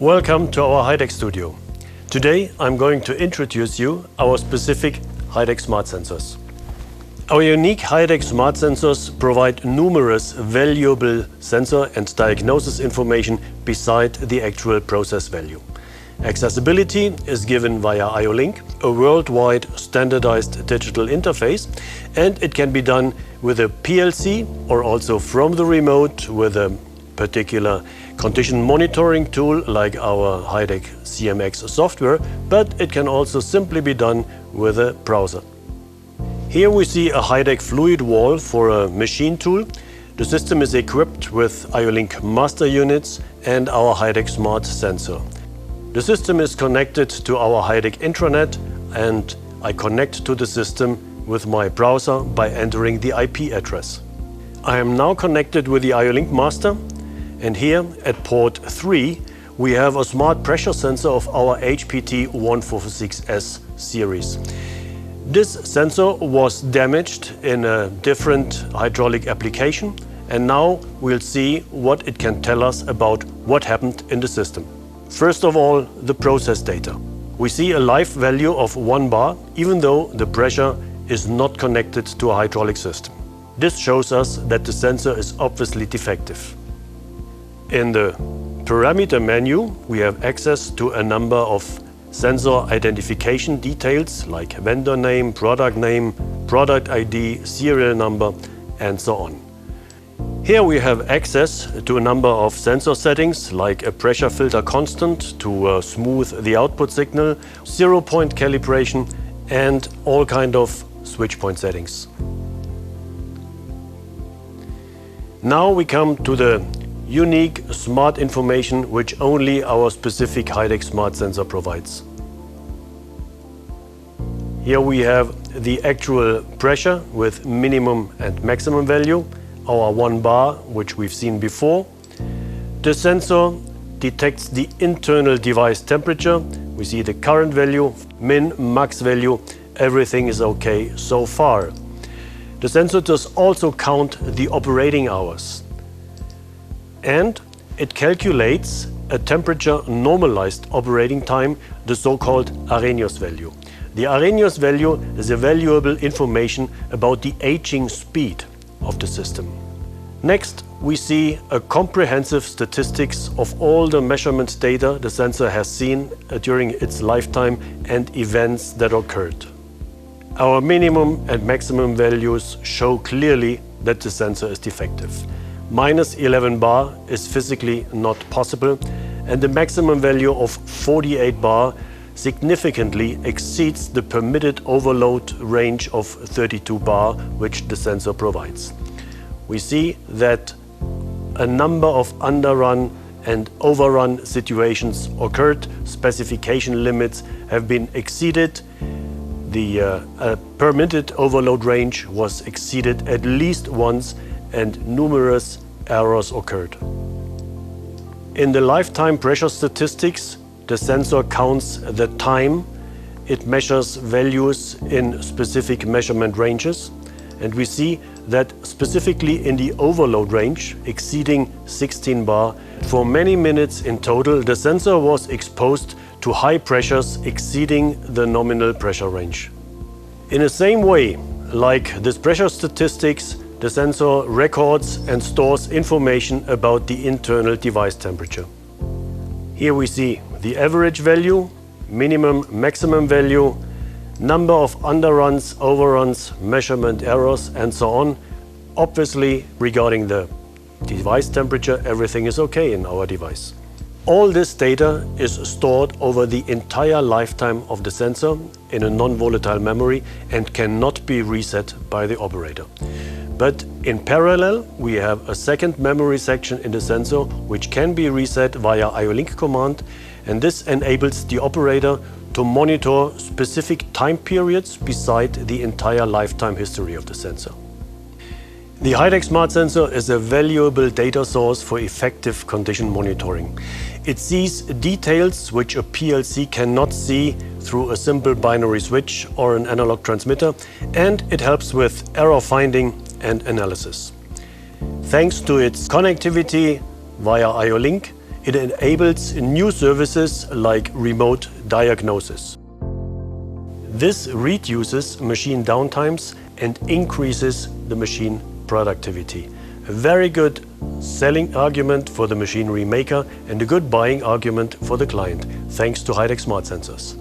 Welcome to our HiDEC studio. Today I'm going to introduce you our specific HiDEC smart sensors. Our unique HiDEC smart sensors provide numerous valuable sensor and diagnosis information beside the actual process value. Accessibility is given via IO-Link, a worldwide standardized digital interface, and it can be done with a PLC or also from the remote with a particular condition monitoring tool like our HiDEC CMX software, but it can also simply be done with a browser. Here we see a HiDEC fluid wall for a machine tool. The system is equipped with IO-Link master units and our HiDEC smart sensor. The system is connected to our HiDEC intranet and I connect to the system with my browser by entering the IP address. I am now connected with the IO-Link master and here at port 3 we have a smart pressure sensor of our HPT 146S series. This sensor was damaged in a different hydraulic application and now we'll see what it can tell us about what happened in the system. First of all, the process data. We see a live value of 1 bar even though the pressure is not connected to a hydraulic system. This shows us that the sensor is obviously defective. In the parameter menu, we have access to a number of sensor identification details like vendor name, product name, product ID, serial number, and so on. Here we have access to a number of sensor settings like a pressure filter constant to uh, smooth the output signal, zero point calibration, and all kind of switch point settings. Now we come to the unique smart information which only our specific HiDEC smart sensor provides. Here we have the actual pressure with minimum and maximum value, our one bar, which we've seen before. The sensor detects the internal device temperature. We see the current value, min, max value, everything is okay so far. The sensor does also count the operating hours and it calculates a temperature normalized operating time, the so-called Arrhenius value. The Arrhenius value is a valuable information about the aging speed of the system. Next, we see a comprehensive statistics of all the measurement data the sensor has seen uh, during its lifetime and events that occurred. Our minimum and maximum values show clearly that the sensor is defective. Minus 11 bar is physically not possible and the maximum value of 48 bar significantly exceeds the permitted overload range of 32 bar which the sensor provides. We see that a number of underrun and overrun situations occurred, specification limits have been exceeded the uh, uh, permitted overload range was exceeded at least once and numerous errors occurred. In the lifetime pressure statistics, the sensor counts the time, it measures values in specific measurement ranges, and we see that specifically in the overload range, exceeding 16 bar, for many minutes in total, the sensor was exposed to high pressures exceeding the nominal pressure range. In the same way, like this pressure statistics, the sensor records and stores information about the internal device temperature. Here we see the average value, minimum maximum value, number of underruns, overruns, measurement errors and so on. Obviously regarding the device temperature everything is okay in our device. All this data is stored over the entire lifetime of the sensor in a non-volatile memory and cannot be reset by the operator. But in parallel, we have a second memory section in the sensor which can be reset via IO-Link command and this enables the operator to monitor specific time periods beside the entire lifetime history of the sensor. The HiDEC Smart Sensor is a valuable data source for effective condition monitoring. It sees details which a PLC cannot see through a simple binary switch or an analog transmitter, and it helps with error finding and analysis. Thanks to its connectivity via IO-Link, it enables new services like remote diagnosis. This reduces machine downtimes and increases the machine productivity. A very good selling argument for the machinery maker and a good buying argument for the client, thanks to Hidec Smart Sensors.